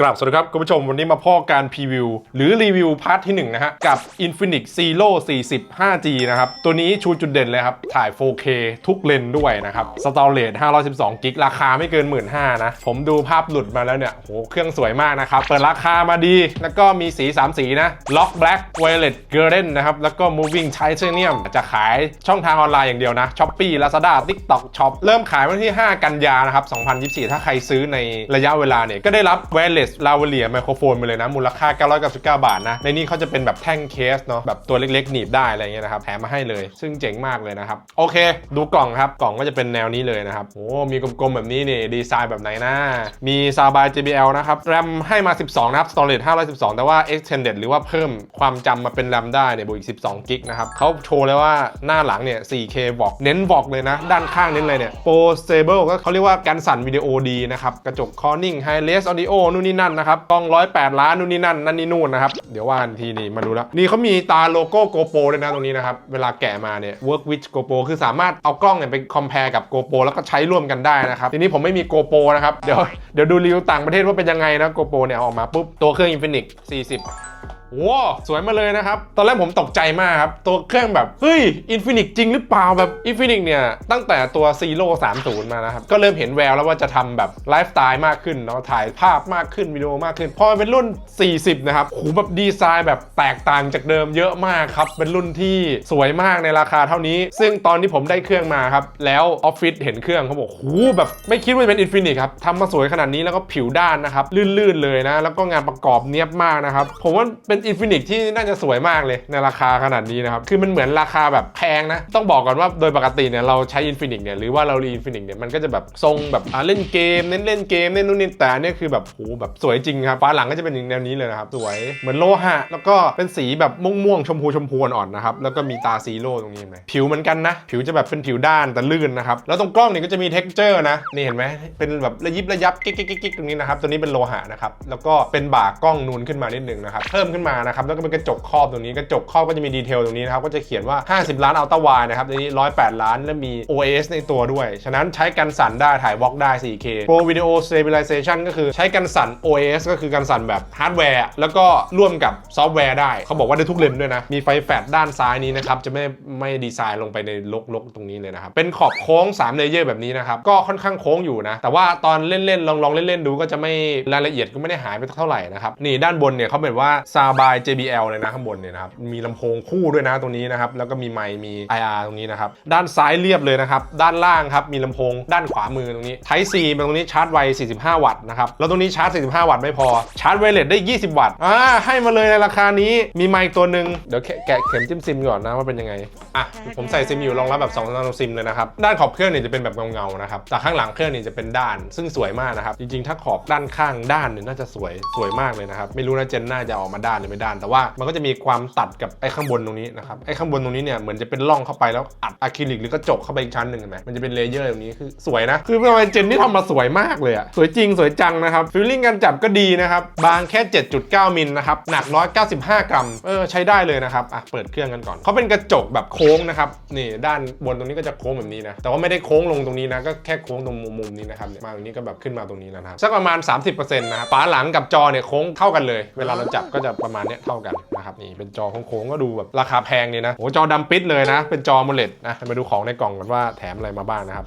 กราบสวัสดีครับคุณผู้ชมวันนี้มาพ่อการพรีวิว หรือรีวิวพาร์ทที่ 1 นะฮะ กับ Infinix Zero 40 5G นะครับ ตัวนี้ชูจุดเด่นเลยครับ ถ่าย 4K ทุกเลนส์ด้วยนะครับสตอเรจ512กิกราคาไม่เกิน 1 5ื่นนะ ผมดูภาพหลุดมาแล้วเนี่ยโหเครื่องสวยมากนะครับ เปิดราคามาดี แล้วก็มีสี 3 สีนะ Lock Black Violet Golden นะครับ แล้วก็ Moving Titanium จะขายช่องทางออนไลน์อย่างเดียวนะ Shopee Lazada TikTok Shop เริ่มขายวันที่ 5 กันยานะครับ2024 ถ้าใครซื้อในระยะเวลาเนี่ยก็ได้รับ Wireless Lavalier ไมโครโฟนไปเลยนะ มูลค่า 999 บาทนะ ในนี้เขาจะเป็นแบบแท่งเคสเนาะแบบตัวเล็กๆ หนีบได้อะไรเงี้ยนะครับแถมมาให้เลย ซึ่งเจ๋งมากเลยนะครับ โอเค ดูกล่องครับ กล่องก็จะเป็นแนวนี้เลยนะครับโอ้มีกลมๆ แบบนี้นี่ดีไซน์แบบไหนนะ มีซาบาย JBL นะครับ RAM ให้มา 12 นะครับ Storage 512 แต่ว่า Extended หรือว่าเพิ่มความจำมาเป็น RAM ได้เนี่ยบวกอีก 12กิกนะครับเขาโชว์เลยว่าหน้าหลังเนี่ย 4K บอกเน้นบอกเลยนะ ด้านข้างเน้นเลยเนี่ย Pro Stable ก็เขาเรียกว่าการสั่นวิดีโอดีนะครับกระจก Corning Hi-Res Audio นู่นนี่นั่นนะครับกล้อง108ล้านนู่นนี่นั่นนั่นนี่นู่นนะครับ เดี๋ยวว่ากันทีนี่มาดูแล้วนี่เขามีตาโลโก้ GoPro เลยนะตรงนี้นะครับ เวลาแกะมาเนี่ย Work with GoPro คือสามารถเอากล้องเนี่ยไป compare กับ GoPro แล้วก็ใช้ร่วมกันได้นะครับ ทีนี้ผมไม่มี GoPro นะครับ เดี๋ยวเดี๋ยวดูรีวิวต่างประเทศว่าเป็นยังไงนะ GoPro เนี่ยออกมาปุ๊บตัวเครื่อง Infinix 40 ว้าวสวยมาเลยนะครับ ตอนแรกผมตกใจมากครับ ตัวเครื่องแบบ เฮ้ยอินฟินิกจริงหรือเปล่าแบบอินฟินิกเนี่ย ตั้งแต่ตัวซีโร่30 มานะครับ ก็เริ่มเห็นแววแล้วว่าจะทำแบบไลฟ์สไตล์มากขึ้นเนาะถ่ายภาพมากขึ้นวิดีโอมากขึ้น พอเป็นรุ่น 40 นะครับโหแบบดีไซน์แบบแตกต่างจากเดิมเยอะมากครับ เป็นรุ่นที่สวยมากในราคาเท่านี้ ซึ่งตอนที่ผมได้เครื่องมาครับ แล้วออฟฟิศเห็นเครื่องเขาบอกโหแบบไม่คิดว่าจะเป็นอินฟินิกครับทำมาสวยขนาดนี้แล้วก็ผิวด้านนะครับลื่นๆเลยนะแล้วก็งานประกอบเนียบมากนะครับผมว่าเป็นอินฟินิกที่น่าจะสวยมากเลยในราคาขนาดนี้นะครับ คือมันเหมือนราคาแบบแพงนะ ต้องบอกก่อนว่าโดยปกติเนี่ยเราใช้อินฟินิกเนี่ยหรือว่าเรารีอินฟินิกเนี่ยมันก็จะแบบทรงแบบอ่าเล่นเกมเน้นเล่นเกมเล่นนู่นนี่แต่เนี่ยคือแบบโหแบบสวยจริงครับฟ้าหลังก็จะเป็นอย่างแนวนี้เลยนะครับสวยเหมือนโลหะ แล้วก็เป็นสีแบบม่วงๆชมพูชมพูอ่อนๆนะครับแล้วก็มีตาซีโร่ตรงนี้เห็นไหมผิวเหมือนกันนะ ผิวจะแบบเป็นผิวด้านแต่ลื่นนะครับแล้วตรงกล้องเนี่ยก็จะมีเท็กเจอร์นะนี่เห็นไหมเป็นแบบระยิบระยับกิ๊กกิ๊กกิ๊กตรงนี้นะครับตัวนี้เป็นโลหะนะครับแล้วก็เป็นบ่ากล้องนูนขึ้นมานิดนึงนะครับเพิ่มขึ้นมานะครับแล้วก็เป็นกระจกครอบตรงนี้กระจกครอบก็จะมีดีเทลตรงนี้นะครับก็จะเขียนว่า 50 ล้านอัลตร้าไวนะครับตัวนี้ 108 ล้านและมี OS ในตัวด้วย ฉะนั้นใช้กันสั่นได้ถ่ายวอล์กได้ 4K Pro Video Stabilization ก็คือใช้กันสั่น OS ก็คือกันสั่นแบบฮาร์ดแวร์แล้วก็ร่วมกับซอฟต์แวร์ได้ เขาบอกว่าได้ทุกเลนด้วยนะ มีไฟแฟลชด้านซ้ายนี้นะครับจะไม่ไม่ดีไซน์ลงไปในลกๆตรงนี้เลยนะครับเป็นขอบโค้ง3เลเยอร์แบบนี้นะครับก็ค่อนข้างโค้งอยู่นะแต่ว่าตอนเล่นๆลองๆเล่นๆดูก็จะไม่รายละเอียดก็ไม่ได้หายไปเท่าไหร่นะครับนี่ด้านบนเนี่ยเขาเป็นว่า s a b y JBL เลยนะข้างบนเนี่ยนะครับ มีลำโพงคู่ด้วยนะตรงนี้นะครับ แล้วก็มีไมค์มี IR ตรงนี้นะครับ ด้านซ้ายเรียบเลยนะครับ ด้านล่างครับ มีลำโพง ด้านขวามือตรงนี้ Type C มาตรงนี้ชาร์จไว 45 วัตต์นะครับ แล้วตรงนี้ชาร์จ 45 วัตต์ไม่พอ ชาร์จไวเลสได้ 20 วัตต์ อ่า ให้มาเลยในราคานี้ มีไมค์ตัวหนึ่งเดี๋ยวแกะเข็มจิ้มซิมก่อนนะว่าเป็นยังไง อะ ผมใส่ซิมอยู่รองรับแบบ2นาโนซิมเลยนะครับ ด้านขอบเครื่องเนี่ยจะเป็นแบบเงาๆนะครับ แต่ข้างหลังเครื่องเนี่ยจะเป็นด้าน ซึ่งสวยมากนะครับ จริงๆ ถ้าขอบด้านข้างด้านเนี่ยน่าจะสวย สวยมากเลยนะครับ ไม่รู้นะเจนน่าจะออกมาด้านรือไม่ด้าน แต่ว่ามันก็จะมีความตัดกับไอ้ข้างบนตรงนี้นะครับไอ้ข้างบนตรงนี้เนี่ยเหมือนจะเป็นร่องเข้าไปแล้วอัดอะคริลิกหรือกระจกเข้าไปอีกชั้นหนึ่งเห็นไหมมันจะเป็นเลเยอร์ตรงนี้คือสวยนะคือเป็นเจนที่ทำมาสวยมากเลยอะสวยจริงสวยจังนะครับฟิลลิ่งการจับก็ดีนะครับบางแค่ 7.9 มิลนะครับหนัก 195 กรัมเออใช้ได้เลยนะครับอะเปิดเครื่องกันก่อนเขาเป็นกระจกแบบโค้งนะครับนี่ด้านบนตรงนี้ก็จะโค้งแบบนี้นะแต่ว่าไม่ได้โค้งลงตรงนี้นะก็แค่โค้งตรงมุมๆนี้นะครับมาตรงนี้ก็แบบขึ้นมาตรงนี้แล้วนะครับสักประมาณ 30%นะครับฝาหลังกับจอเนี่ยโค้งเท่ากันเลย เวลาเราจับก็จะประมาณมาเนี้ยเท่ากันนะครับนี่เป็นจอโค้งๆก็ดูแบบราคาแพงเนี่ยนะโอ้จอดำปิดเลยนะ เป็นจอโมเลตนะมาดูของในกล่องกันว่าแถมอะไรมาบ้างนะครับ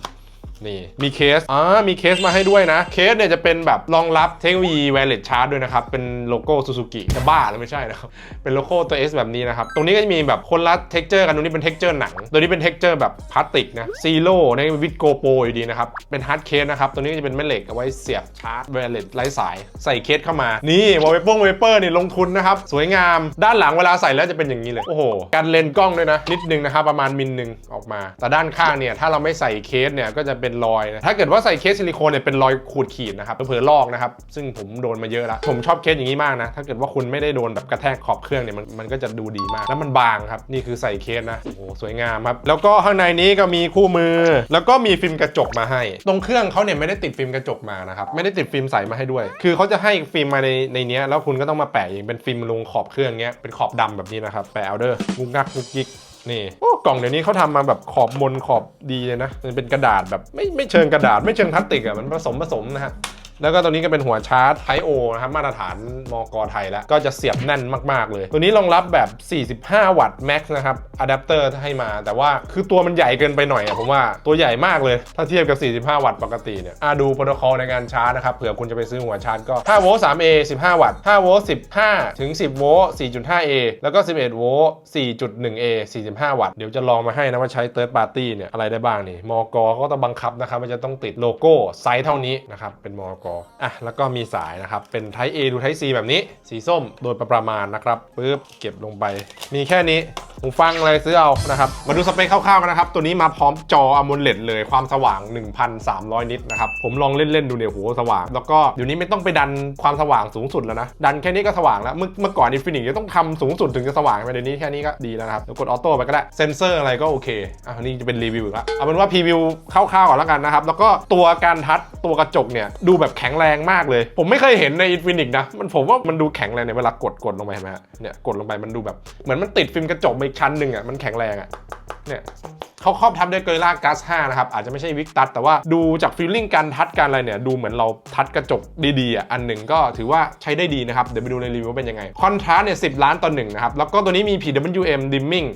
นี่มีเคสอ่ามีเคสมาให้ด้วยนะ เคสเนี่ยจะเป็นแบบรองรับเทคโนโลยี wireless charge ด้วยนะครับ เป็นโลโก้ซูซูกิจะบ้าแล้วไม่ใช่นะครับ เป็นโลโก้ตัว S แบบนี้นะครับ ตรงนี้ก็จะมีแบบคนละเท็กเจอร์กัน ตรงนี้เป็นเท็กเจอร์หนัง ตัวนี้เป็นเท็กเจอร์แบบพลาสติกนะซีโร่ในวิดโกโปรอยู่ดีนะครับ เป็นฮาร์ดเคสนะครับ ตัวนี้ก็จะเป็นแม่เหล็กเอาไว้เสียบชาร์จ wireless ไร้สาย ใส่เคสเข้ามา นี่วอลเปเปอร์วอลเปเปอร์นี่ลงทุนนะครับ สวยงาม ด้านหลังเวลาใส่แล้วจะเป็นอย่างนี้เลย โอ้โห การเลนกล้องด้วยนะ นิดนึงนะครับ ประมาณมิลหนึ่งออกมา แต่ด้านข้างเนี่ย ถ้าเราไม่ใส่เคสเนี่ย ก็จะเป็นรอยนะถ้าเกิดว่าใส่เคสซิลิโคนเนี่ยเป็นรอยขูดขีดนะครับเผลอลอกนะครับ ซึ่งผมโดนมาเยอะแล้วผมชอบเคสอย่างนี้มากนะ ถ้าเกิดว่าคุณไม่ได้โดนแบบกระแทกขอบเครื่องเนี่ยมันมันก็จะดูดีมาก แล้วมันบางครับ นี่คือใส่เคสนะ โอ้โห สวยงามครับ แล้วก็ข้างในนี้ก็มีคู่มือ แล้วก็มีฟิล์มกระจกมาให้ ตรงเครื่องเขาเนี่ยไม่ได้ติดฟิล์มกระจกมานะครับ ไม่ได้ติดฟิล์มใสมาให้ด้วย คือเขาจะให้ฟิล์มมาในในนี้แล้วคุณก็ต้องมาแปะเองเป็นฟิล์มลงขอบเครื่องเนี้ย เป็นขอบดำแบบนี้นะครับ แปะเอาเด้อมุกงักมุกยิก นี่โอ้กล่องเดี๋ยวนี้เขาทำมาแบบขอบมนขอบดีเลยนะมันเป็นกระดาษแบบไม่ไม่เชิงกระดาษไม่เชิงพลาสติกอะมันผสมผสมนะฮะ แล้วก็ตัวนี้ก็เป็นหัวชาร์จ Type O นะครับมาตรฐานมกไทยแล้ว ก็จะเสียบแน่นมาก ๆ เลย ตัวนี้รองรับแบบ 45 วัตต์ Max นะครับอะแดปเตอร์ให้มา แต่ว่าคือตัวมันใหญ่เกินไปหน่อยอะผมว่าตัวใหญ่มากเลย ถ้าเทียบกับ 45 วัตต์ปกติเนี่ยอะดูโปรโตคอลในการชาร์จนะครับเผื่อคุณจะไปซื้อหัวชาร์จก็5โวลต์ 3A 15 วัตต์5โวลต์ 15 ถึง 10 โวลต์ 4.5A แล้วก็ 11 โวลต์ 4.1A 45 วัตต์ เดี๋ยวจะลองมาให้นะว่าใช้ Third Party เนี่ยอะไรได้บ้างนี่ มก ก็ต้องบังคับนะครับว่าจะต้องติดโลโก้ไซส์เท่านี้นะครับเป็นมกอะแล้วก็มีสายนะครับ เป็น Type A ดู Type C แบบนี้ สีส้มโดยประมาณนะครับปึ๊บเก็บลงไป มีแค่นี้ หูฟังอะไรซื้อเอานะครับ มาดูสเปคคร่าวๆกันนะครับ ตัวนี้มาพร้อมจอ AMOLED เลยความสว่าง 1,300 นิตนะครับ ผมลองเล่น ๆ ดูเนี่ยโหสว่าง แล้วก็เดี๋ยวนี้ไม่ต้องไปดันความสว่างสูงสุดแล้วนะ ดันแค่นี้ก็สว่างแล้ว เมื่อเมื่อก่อน Infinix จะต้องทำสูงสุดถึงจะสว่างไปเดี๋ยวนี้แค่นี้ก็ดีแล้วนะครับกดออโต้ไปก็ได้เซนเซอร์อะไรก็โอเคอะนนี้จะเป็นรีวิวอีกล้วเอาเป็นว่าพรีวิวคร่าวๆก่อนแล้วกันนะครับแล้วก็ตัวการทัดตัวกระจกเนี่ยดูแบบแข็งแรงมากเลย ผมไม่เคยเห็นใน Infinix นะมันผมว่ามันดูแข็งแรงเนี่ยเวลากดกดลงไปเห็นไหมฮะเนี่ยกดลงไปมันดูแบบเหมือนมันติดฟิล์มกระจกไปอีกชั้นหนึ่งอะมันแข็งแรงอะเนี่ยเขาครอบทับด้วยเกยล่ากัส5นะครับ อาจจะไม่ใช่วิกตัด แต่ว่าดูจากฟีลลิ่งการทัดการอะไรเนี่ย ดูเหมือนเราทัดกระจกดีๆ อันหนึ่งก็ถือว่าใช้ได้ดีนะครับ เดี๋ยวไปดูในรีวิวว่าเป็นยังไง คอนทราสเนี่ย10ล้านต่อหนึ่งนะครับ แล้วก็ตัวนี้มี PWM dimming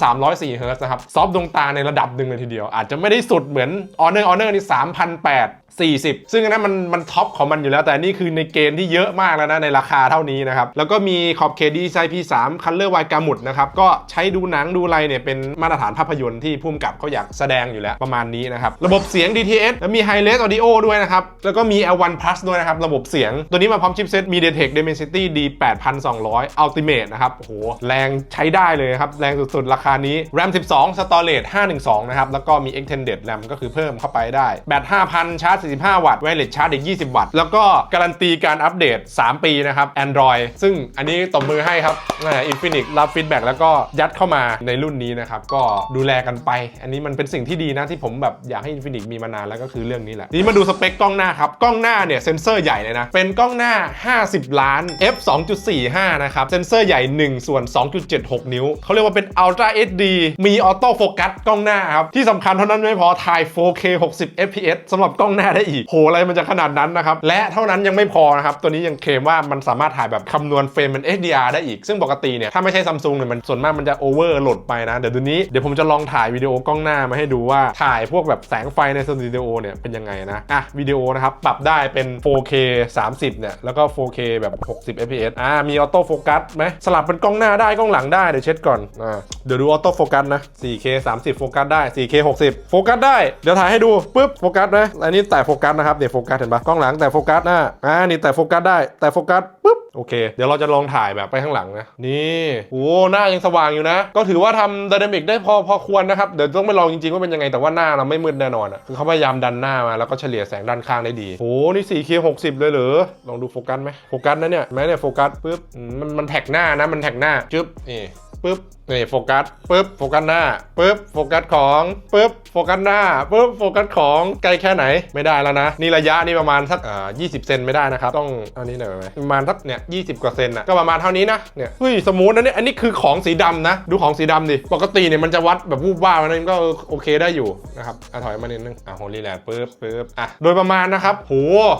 2,304 Hz นะครับ ซอฟต์ดวงตาในระดับหนึ่งเลยทีเดียว อาจจะไม่ได้สุดเหมือน Honor Honor นี่3,800 40 ซึ่งอันนั้นมันมันท็อปของมันอยู่แล้ว แต่นี่คือในเกณฑ์ที่เยอะมากแล้วนะในราคาเท่านี้นะครับ แล้วก็มีขอบเคดีไซ P3 Color Wide Gamut นะครับ ก็ใช้ดูหนังดูอะไรเนี่ยเป็นมาตรฐานภาพยนตร์ที่พุ่มกับเขาอยากแสดงอยู่แล้วประมาณนี้นะครับ ระบบเสียง DTS แล้วมี High Res Audio ด้วยนะครับ แล้วก็มี L1 Plus ด้วยนะครับ ระบบเสียง ตัวนี้มาพร้อมชิปเซ็ต MediaTek Dimensity D8200 Ultimate นะครับโอ้โหแรงใช้ได้เลยครับ แรงสุดๆ ราคานี้ RAM 12 Storage 512 นะครับ แล้วก็มี Extended RAM ก็คือเพิ่มเข้าไปได้แบต5,000ชาร์จ45 วัตต์ Wireless Charge อีก 20 วัตต์ แล้วก็การันตีการอัปเดต 3 ปีนะครับ Android ซึ่งอันนี้ตบมือให้ครับแหม Infinix รับฟีดแบ็กแล้วก็ยัดเข้ามาในรุ่นนี้นะครับ ก็ดูแลกันไป อันนี้มันเป็นสิ่งที่ดีนะที่ผมแบบอยากให้ Infinix มีมานานแล้วก็คือเรื่องนี้แหละนี้มาดูสเปคกล้องหน้าครับ กล้องหน้าเนี่ยเซนเซอร์ใหญ่เลยนะ เป็นกล้องหน้า 50 ล้าน f 2.45 นะครับ เซนเซอร์ใหญ่ 1 ส่วน 2.76 นิ้ว เขาเรียกว่าเป็น Ultra HD มีออโต้โฟกัสกล้องหน้าครับ ที่สำคัญเท่านั้นไม่พอถ่าย 4K 60 fps สำหรับกล้องหน้าได้อีกโหอะไรมันจะขนาดนั้นนะครับ และเท่านั้นยังไม่พอนะครับ ตัวนี้ยังเคลมว่ามันสามารถถ่ายแบบคำนวณเฟรมเป็น HDR ได้อีก ซึ่งปกติเนี่ย ถ้าไม่ใช่ซัมซุงเนี่ยมันส่วนมากมันจะโอเวอร์โหลดไปนะ เดี๋ยวตัวนี้เดี๋ยวผมจะลองถ่ายวิดีโอกล้องหน้ามาให้ดูว่าถ่ายพวกแบบแสงไฟในสตูดิโอเนี่ยเป็นยังไงนะอะวิดีโอนะครับปรับได้เป็น 4K 30 เนี่ยแล้วก็ 4K แบบ 60 fps อ่ามีออโต้โฟกัสไหมสลับเป็นกล้องหน้าได้กล้องหลังได้เดี๋ยวเช็ดก่อนอ่าเดี๋ยวดูออโต้โฟกัสนะ 4K 30 โฟกัสได้ 4K 60 โฟกัสได้เดี๋ยวถ่ายให้ดูปุ๊บโฟกัสนะอันนี้แต่โฟกัสนะครับเนี่ยโฟกัสเห็นปะกล้องหลังแต่โฟกัสหน้าอ่านี่แต่โฟกัสได้แต่โฟกัสปุ๊บโอเค เดี๋ยวเราจะลองถ่ายแบบไปข้างหลังนะนี่โอ้หน้ายังสว่างอยู่นะ ก็ถือว่าทำ d y นามิกได้พอพอควรนะครับเดี๋ยวต้องไปลองจริงๆว่าเป็นยังไงแต่ว่าหน้าเราไม่มืดแน่นอนอะคือเขาพยายามดันหน้ามาแล้วก็เฉลี่ยแสงด้านข้างได้ดีโอ้นี่ 4K 60 เลยเหรอลองดูโฟกัสไหมโฟกัสนะเนี่ยแม้เนี่ยโฟกัสปุ๊บมันมันแท็กหน้านะมันแท็กหน้าจึ๊บนี่ปุ๊บนี่โฟกัสปุ๊บโฟกัสหน้าปุ๊บโฟกัสของปุ๊บโฟกัสหน้าปุ๊บโฟกัสของไกลแค่ไหนไม่ได้แล้วนะ นี่ระยะนี่ประมาณสักอ่า20เซนไม่ได้นะครับ ต้องอันนี้หน่อยไหมประมาณสักเนี่ย20กว่าเซนอะก็ประมาณเท่านี้นะเนี่ยเฮ้ยสมูทนะเนี่ยอันนี้คือของสีดำนะ ดูของสีดำดิปกติเนี่ยมันจะวัดแบบวูบว่ามันก็โอเคได้อยู่นะครับอะถอยมานิดนึงอะโฮลีแลนด์ปุ๊บปุ๊บอะโดยประมาณนะครับโห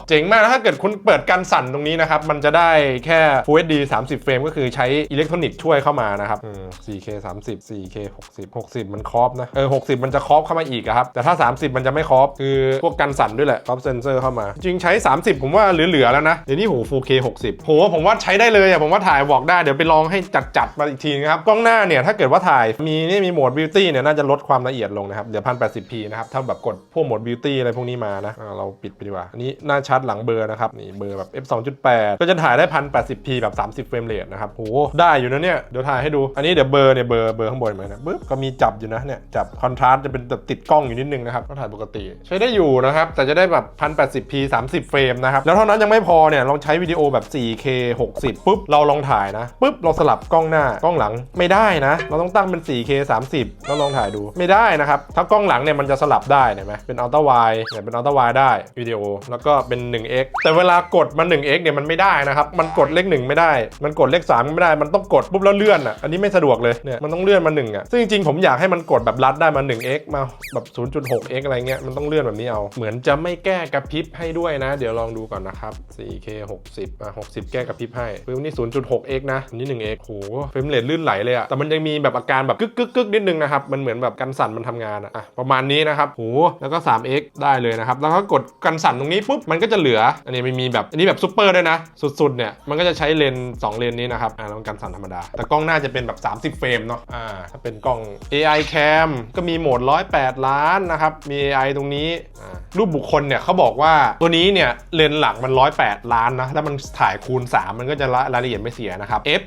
เจ๋งมากถ้าเกิดคุณเปิดกันสั่นตรงนี้นะครับมันจะได้แค่ Full HD 30 เฟรมก็คือใช้อิเล็กทรอนิกส์ช่วยเข้ามานะครับอืม 4K 30 4K 60 60 มันครอบนะ เออ 60 มันจะครอบเข้ามาอีกครับ แต่ถ้า 30 มันจะไม่ครอบ คือพวกกันสั่นด้วยแหละครอบเซนเซอร์เข้ามา จริงใช้ 30 ผมว่าเหลือๆแล้วนะ เดี๋ยวนี้โห 4K 60โหผมว่าใช้ได้เลยอะผมว่าถ่ายบอกได้ เดี๋ยวไปลองให้จัดๆมาอีกทีนะครับ กล้องหน้าเนี่ย ถ้าเกิดว่าถ่ายมีนี่มีโหมดบิวตี้เนี่ยน่าจะลดความละเอียดลงนะครับ เดี๋ยว 1080p นะครับ ถ้าแบบกดพวกโหมดบิวตี้อะไรพวกนี้มานะเราปิดไปดีกว่า อันนี้หน้าชัดหลังเบอร์นะครับ นี่เบอร์แบบ f 2.8ก็จะถ่ายได้ 1080p แบบ 30เฟรมเรทนะครับโหได้อยู่นะเนี่ยเดี๋ยวถ่ายให้ดูอันนี้เดี๋ยวเบอร์เนี่ยเบอร์เบอร์ข้างบนเหมือนนะปึ๊บก็มีจับอยู่นะเนี่ยจับคอนทราสต์จะเป็นแบบติดกล้องอยู่นิดนึงนะครับก็ถ่ายปกติ ใช้ได้อยู่นะครับ แต่จะได้แบบ 1080p 30 เฟรมนะครับ แล้วเท่านั้นยังไม่พอเนี่ยลองใช้วิดีโอแบบ 4K 60ปุ๊บเราลองถ่ายนะปุ๊บเราสลับกล้องหน้ากล้องหลังไม่ได้นะ เราต้องตั้งเป็น 4K 30แล้วลองถ่ายดูไม่ได้นะครับถ้ากล้องหลังเนี่ยมันจะสลับได้เห็นไหมเป็นอัลตร้าไวเนี่ยเป็นอัลตร้าไวได้วิดีโอแล้วก็เป็น 1x แต่เวลากดมา 1x เนี่ยมันไม่ได้นะครับมันกดเลข1ไม่ได้ มันกดเลข3ไม่ได้ มันต้องกดปุ๊บแล้วเลื่อนอะอันนี้ไม่สะดวกเลยเลยเนี่ยมันต้องเลื่อนมา1อะซึ่งจริงๆผมอยากให้มันกดแบบรัดได้มา 1x มาแบบ 0.6x อะไรเงี้ยมันต้องเลื่อนแบบนี้เอา เหมือนจะไม่แก้กระพริบให้ด้วยนะ เดี๋ยวลองดูก่อนนะครับ 4K 60อะ60 แก้กระพริบให้ปึ๊บนี่ 0.6x นะนี่ 1x โหเฟรมเรทลื่นไหลเลยอะแต่มันยังมีแบบอาการแบบกึกกึกกึกนิดนึงนะครับมันเหมือนแบบกันสั่นมันทำงานอะอะประมาณนี้นะครับโหแล้วก็ 3x ได้เลยนะครับแล้วก็กดกันสั่นตรงนี้ปุ๊บมันก็จะเหลือ อันนี้ไม่มีแบบอันนี้แบบซูเปอร์ด้วยนะ สุดๆเนี่ยมันก็จะใช้เลนส์2เลนส์นี้นะครับอ่าแล้วกันสั่นธรรมดาแต่กล้องหน้าจะเป็นแบบ 30เฟรมเนาะอ่าถ้าเป็นกล้อง AI cam ก็มีโหมด 108 ล้านนะครับ มี AI ตรงนี้อ่ารูปบุคคลเนี่ยเขาบอกว่าตัวนี้เนี่ยเลนส์หลักมัน 108 ล้านนะแล้วมันถ่ายคูณ 3 มันก็จะละรายละเอียดไม่เสียนะครับ f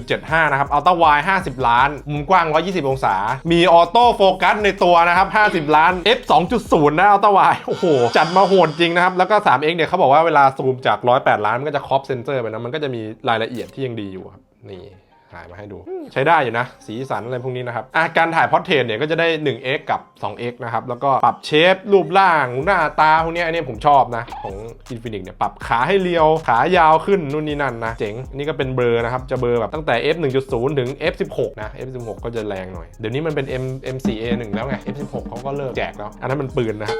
1.75 นะครับ Ultra Wide 50 ล้าน มุมกว้าง 120 องศา มีออโต้โฟกัสในตัวนะครับ 50 ล้าน f 2.0 นะ Ultra Wide โอ้โห จัดมาโหดจริงนะครับ แล้วก็ 3x เนี่ยเขาบอกว่าเวลาซูมจาก 108 ล้านมันก็จะครอปเซนเซอร์ไปนะมันก็จะมีรายละเอียดที่ยังดีอยู่ครับนี่ ถ่ายมาให้ดู ใช้ได้อยู่นะ สีสันอะไรพวกนี้นะครับอะการถ่ายพอร์เทรตเนี่ยก็จะได้ 1x กับ 2x นะครับ แล้วก็ปรับเชฟรูปร่างหน้าตาพวกเนี้ยอันนี้ผมชอบนะ ของ Infinix เนี่ยปรับขาให้เรียว ขายาวขึ้นนู่นนี่นั่นนะ เจ๋ง นี่ก็เป็นเบอร์นะครับ จะเบอร์แบบตั้งแต่ f 1.0ถึง f 16นะ f 16ก็จะแรงหน่อย เดี๋ยวนี้มันเป็น m m 4 a 1แล้วไง f 16เขาก็เลิกแจกแล้ว อันนั้นมันปืนนะครับ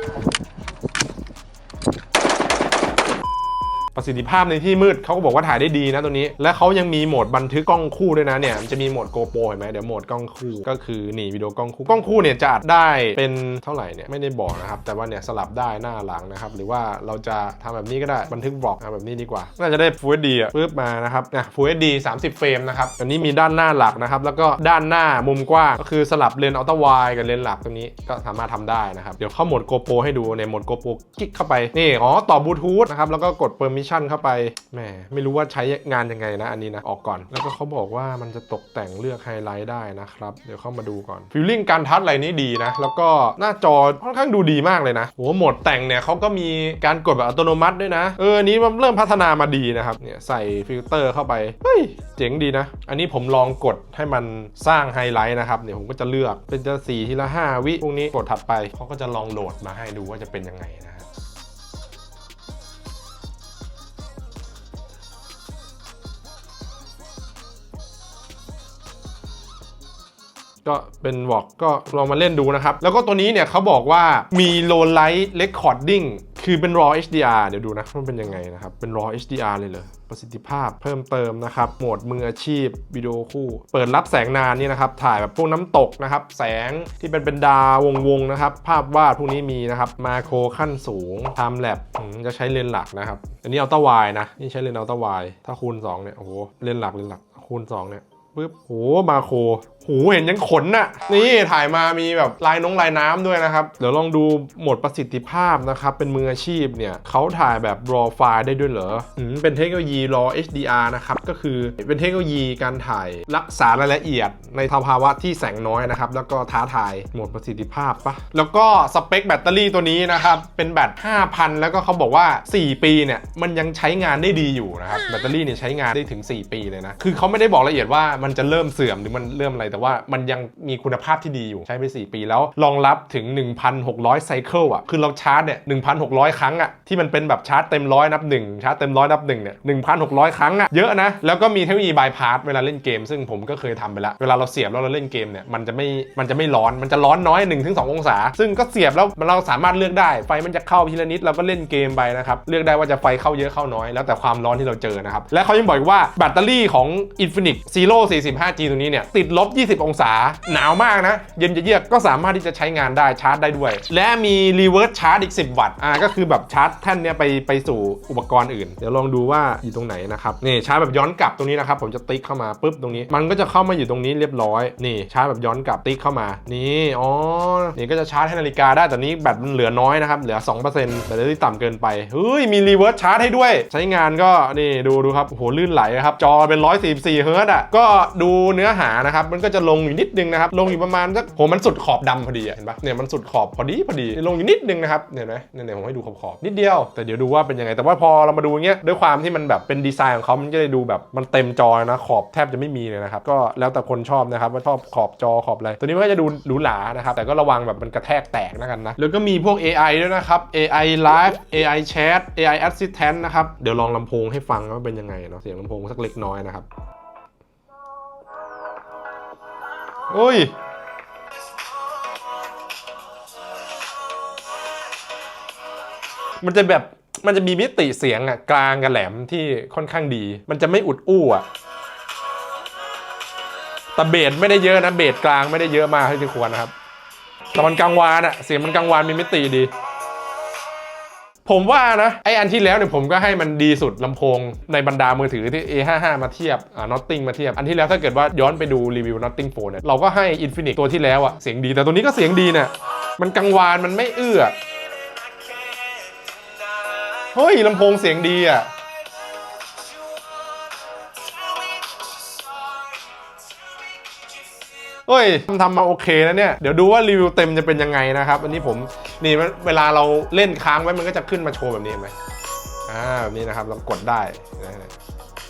ประสิทธิภาพในที่มืดเขาก็บอกว่าถ่ายได้ดีนะตัวนี้ และเขายังมีโหมดบันทึกกล้องคู่ด้วยนะเนี่ยมันจะมีโหมด GoPro เห็นไหมเดี๋ยวโหมดกล้องคู่ก็คือนี่วิดีโอกล้องคู่กล้องคู่เนี่ยจะอัดได้เป็นเท่าไหร่เนี่ยไม่ได้บอกนะครับแต่ว่าเนี่ยสลับได้หน้าหลังนะครับหรือว่าเราจะทำแบบนี้ก็ได้บันทึกบล็อกแบบนี้ดีกว่า น่าจะได้ Full HD อะปึ๊บมานะครับนะ Full HD 30 เฟรมนะครับอันนี้มีด้านหน้าหลักนะครับแล้วก็ด้านหน้ามุมกว้างก็คือสลับเลนส์อัลตร้าไวกับเลนส์หลักตรงนี้ก็สามารถทำได้นะครับเดี๋ยวเข้าโหมด GoPro ให้ดูในโหมด GoPro คลิกเข้าไปนี่อ๋อต่อบลูทูธนะครับแล้วก็กด Permission เข้าไปแหมไม่รู้ว่าใช้งานยังไงนะอันนี้นะออกก่อน แล้วก็เขาบอกว่ามันจะตกแต่งเลือกไฮไลท์ได้นะครับ เดี๋ยวเข้ามาดูก่อนฟิลลิ่งการทัชอะไรนี้ดีนะ แล้วก็หน้าจอค่อนข้างดูดีมากเลยนะโหโหมดแต่งเนี่ยเขาก็มีการกดแบบอัตโนมัติด้วยนะ เออนี้มันเริ่มพัฒนามาดีนะครับเนี่ยใส่ฟิลเตอร์เข้าไปเฮ้ยเจ๋งดีนะ อันนี้ผมลองกดให้มันสร้างไฮไลท์นะครับเนี่ยผมก็จะเลือกเป็นจะสีทีละ5วิพวกนี้กดถัดไปเขาก็จะลองโหลดมาให้ดูว่าจะเป็นยังไงนะ ก็เป็นวอกก็ลองมาเล่นดูนะครับ แล้วก็ตัวนี้เนี่ยเขาบอกว่ามี low light recording คือเป็น raw HDR เดี๋ยวดูนะมันเป็นยังไงนะครับ เป็น raw HDR เลยเลยประสิทธิภาพเพิ่มเติมนะครับ โหมดมืออาชีพวิดีโอคู่ เปิดรับแสงนานนี่นะครับ ถ่ายแบบพวกน้ำตกนะครับ แสงที่เป็นเป็นดาววงๆนะครับ ภาพวาดพวกนี้มีนะครับ มาโครขั้นสูง time lapse อืมจะใช้เลนส์หลักนะครับ อันนี้อัลตร้าไวนะ นี่ใช้เลนส์อัลตร้าไวถ้าคูณ2เนี่ย โอ้โห เลนส์หลักเลนส์หลักคูณ2เนี่ย ปึ๊บโหมาโครโหเห็นยังขนน่ะ นี่ถ่ายมามีแบบลายน้องลายน้ำด้วยนะครับ เดี๋ยวลองดูโหมดประสิทธิภาพนะครับ เป็นมืออาชีพเนี่ยเขาถ่ายแบบ raw file ได้ด้วยเหรออืมเป็นเทคโนโลยี raw HDR นะครับ ก็คือเป็นเทคโนโลยีการถ่ายรักษารายละเอียด ในสภาวะที่แสงน้อยนะครับ แล้วก็ท้าทายโหมดประสิทธิภาพปะแล้วก็สเปคแบตเตอรี่ตัวนี้นะครับ เป็นแบต 5,000 แล้วก็เขาบอกว่า 4 ปีเนี่ยมันยังใช้งานได้ดีอยู่นะครับแบตเตอรี่เนี่ยใช้งานได้ถึง 4 ปีเลยนะคือเขาไม่ได้บอกละเอียดว่ามันจะเริ่มเสื่อมหรือมันเริ่มอะไร แต่ว่ามันยังมีคุณภาพที่ดีอยู่ใช้ไป 4 ปีแล้วรองรับถึง 1,600ไซเคิลอะคือเราชาร์จเนี่ย1,600 ครั้งอะที่มันเป็นแบบชาร์จเต็มร้อยนับหนึ่งชาร์จเต็มร้อยนับหนึ่งเนี่ย1,600 ครั้งอะเยอะนะแล้วก็มีเทคโนโลยีบายพาสเวลาเล่นเกม ซึ่งผมก็เคยทำไปแล้วเวลาเราเสียบแล้วเราเล่นเกมเนี่ยมันจะไม่มันจะไม่ร้อนมันจะร้อนน้อย 1-2 องศา ซึ่งก็เสียบแล้วเราสามารถเลือกได้ไฟมันจะเข้าทีละนิดเราก็เล่นเกมไปนะครับเลือกได้ว่าจะไฟเข้าเยอะเข้าน้อย แล้วแต่ความร้อนที่เราเจอนะครับและเขายังบอกว่าแบตเตอรี่ของ Infinix Zero 45G ตัวนี้เนี่ยติดลบ 20 องศา หนาวมากนะ เย็นจะเยือกก็สามารถที่จะใช้งานได้ชาร์จได้ด้วย และมีรีเวิร์สชาร์จอีก 10 วัตต์อ่าก็คือแบบชาร์จแท่นเนี่ยไปไปสู่อุปกรณ์อื่น เดี๋ยวลองดูว่าอยู่ตรงไหนนะครับนี่ชาร์จแบบย้อนกลับตรงนี้นะครับผมจะติ๊กเข้ามาปุ๊บตรงนี้ มันก็จะเข้ามาอยู่ตรงนี้เรียบร้อยนี่ชาร์จแบบย้อนกลับติ๊กเข้ามานี่อ๋อนี่ก็จะชาร์จให้นาฬิกาได้แต่นี้แบตมันเหลือน้อยนะครับเหลือ2%แบตเตอรี่ต่ำเกินไปเฮ้ยมีรีเวิร์สชาร์จให้ด้วย ใช้งานก็นี่ดูดูครับโหลื่นไหลครับจอเป็น144เฮิร์ตอะก็ดูเนื้อหานะครับ มันก็จะลงอยู่นิดนึงนะครับ ลงอยู่ประมาณสักโหมันสุดขอบดำพอดีเห็นปะเนี่ยมันสุดขอบพอดีพอดี ลงอยู่นิดนึงนะครับเห็นไหมเนี่ยผมให้ดูขอบขอบนิดเดียว แต่เดี๋ยวดูว่าเป็นยังไง แต่ว่าพอเรามาดูเงี้ย ด้วยความที่มันแบบเป็นดีไซน์ของเขามันจะได้ดูแบบมันเต็มจอนะ ขอบแทบจะไม่มีเลยนะครับ ก็แล้วแต่คนชอบนะครับว่าชอบขอบจอขอบอะไร ตัวนี้มันก็จะดูหรูหรานะครับ แต่ก็ระวังแบบมันกระแทกแตกนะกันนะ แล้วก็มีพวก AI ด้วยนะครับ AI Live AI Chat AI Assistant นะครับ เดี๋ยวลองลำโพงให้ฟังว่าเป็นยังไงเนาะ เสียงลำโพงสักเล็กน้อยนะครับ อ้ย มันจะแบบมันจะมีมิติเสียงอะกลางกับแหลมที่ค่อนข้างดี มันจะไม่อุดอู้อะแต่เบสไม่ได้เยอะนะเบสกลางไม่ได้เยอะมากที่ควรนะครับแต่มันกลางวานอะเสียงมันกลางวานมีมิติดี ผมว่านะไออันที่แล้วเนี่ยผมก็ให้มันดีสุดลำโพงในบรรดามือถือที่ A55 มาเทียบอ่านอตติงมาเทียบ อันที่แล้วถ้าเกิดว่าย้อนไปดูรีวิวนอตติงโฟนเนี่ยเราก็ให้อินฟินิตตัวที่แล้วอะเสียงดีแต่ตัวนี้ก็เสียงดีเนี่ยมันกังวานมันไม่เอื้อเฮ้ยลำโพงเสียงดีอะ เฮ้ยทำทำมาโอเคนะเนี่ย เดี๋ยวดูว่ารีวิวเต็มจะเป็นยังไงนะครับ อันนี้ผมนี่เวลาเราเล่นค้างไว้มันก็จะขึ้นมาโชว์แบบนี้ไหมอ่าแบบนี้นะครับเรากดได้นะฮะ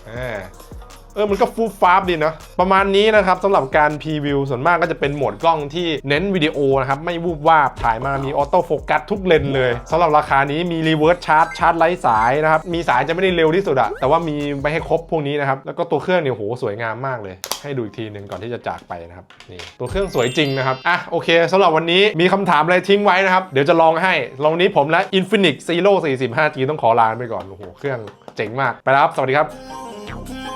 อ่า เออมันก็ฟูฟ้าบดีเนาะประมาณนี้นะครับสำหรับการพรีวิวส่วนมากก็จะเป็นโหมดกล้องที่เน้นวิดีโอนะครับ ไม่วูบวาบถ่ายมามีออโต้โฟกัสทุกเลนส์เลยสำหรับราคานี้มีรีเวิร์สชาร์จชาร์จไร้สายนะครับ มีสายจะไม่ได้เร็วที่สุดอะแต่ว่ามีไปให้ครบพวกนี้นะครับ แล้วก็ตัวเครื่องเนี่ยโหสวยงามมากเลย ให้ดูอีกทีหนึ่งก่อนที่จะจากไปนะครับนี่ตัวเครื่องสวยจริงนะครับอะโอเคสำหรับวันนี้มีคำถามอะไรทิ้งไว้นะครับเดี๋ยวจะลองให้ลองนี้ผมและ Infinix Zero 45G ต้องขอลาไปก่อนโอ้โหเครื่องเจ๋งมากไปแล้วครับสวัสดีครับ